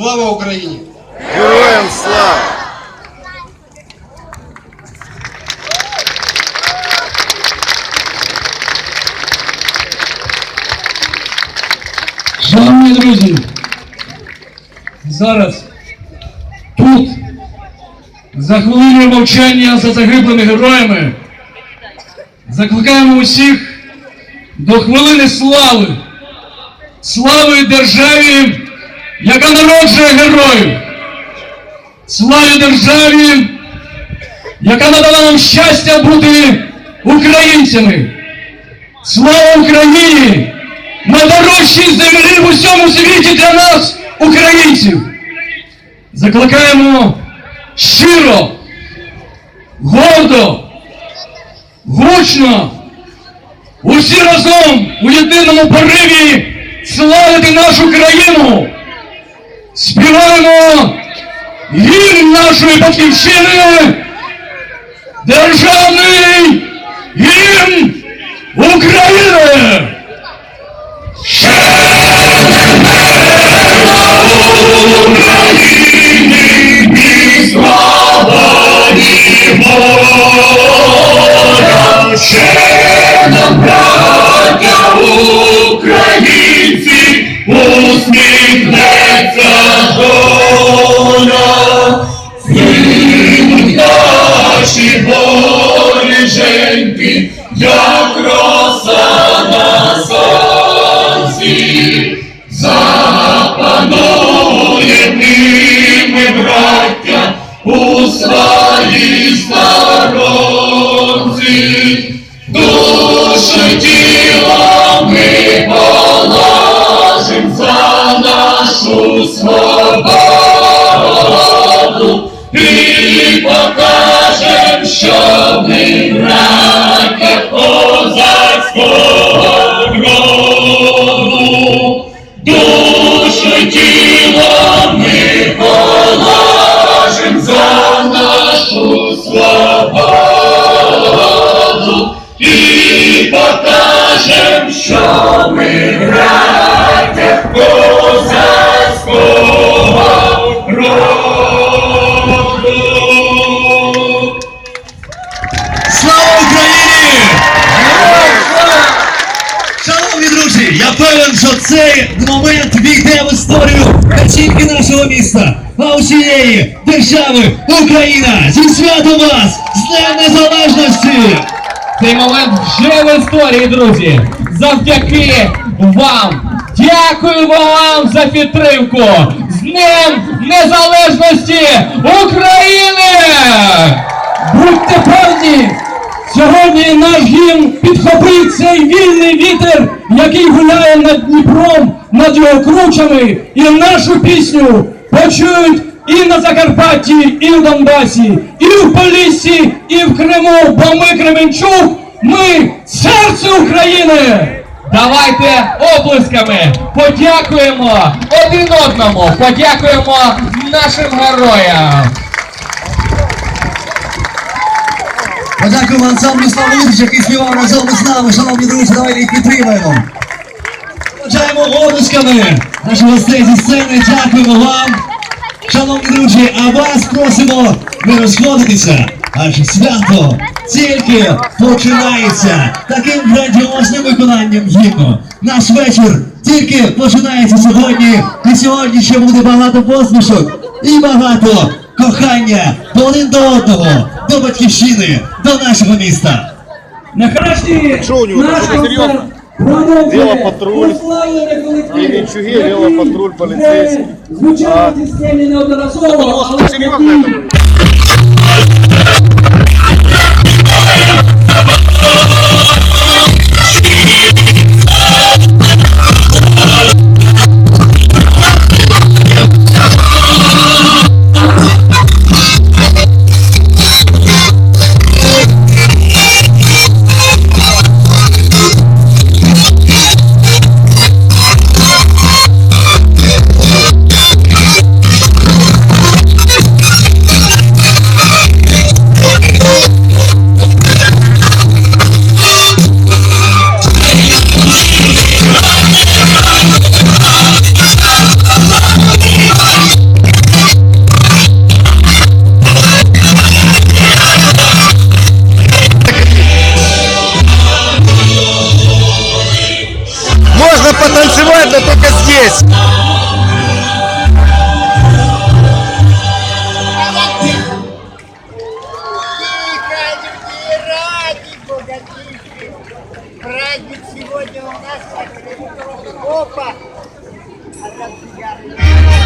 Слава Україні! Героям слава! Шановні друзі, зараз тут, за хвилиною мовчання за загиблими героями, закликаємо усіх до хвилини слави, слави державі, яка народжує героїв, слави державі, яка надала нам щастя бути українцями. Слава Україні! Найдорожчій землі в усьому світі для нас, українців. Закликаємо щиро, гордо, гучно, усі разом у єдиному пориві славити нашу країну. Співаємо гімн нашої батьківщини, державний гімн як роса на сонці, запанує ними браття у своїй сторонці. Душу тіло ми положим за нашу свободу Душу й тіло положим за нашу свободу і покажем, що ми браття я певен, що цей момент війде в історію не тільки нашого міста, а усієї держави Україна! Зі святом вас! З Днем Незалежності! Цей момент вже в історії, друзі. Завдяки вам. Дякуємо вам за підтримку. З Днем Незалежності України! Будьте певні! Сьогодні наш гімн підхопив цей вільний вітер, який гуляє над Дніпром, над його кручами, і нашу пісню почують і на Закарпатті, і в Донбасі, і в Поліссі, і в Криму, бо ми Кременчук, ми серце України! Давайте оплесками подякуємо один одному, подякуємо нашим героям. Подякуємо ансамблю Слава Литич, який співав разом із нами. Шановні друзі, давайте їх підтримаємо. Вважаємо облисками наших гостей зі сцени. Дякуємо вам. Шановні друзі, а вас просимо не розходитися. Аж свято тільки починається таким грандіозним виконанням гімну. Наш вечір тільки починається сьогодні. І сьогодні ще буде багато посмішок і багато кохання один до одного, до батьківщини, до нашого міста. Нехай Що у нього наш що серйозно? концерт продовжує Велопатруль, Євенчуги, який велопатруль, поліцейський. на цій сцені неодноразово, але потанцевать, но только здесь. Праздник сегодня у нас. Опа! А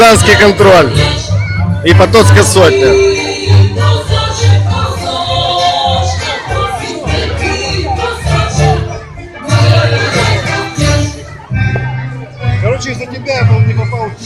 Дорожно-гражданский контроль. И Потоцкая сотня. Короче, из-за тебя я был не попал в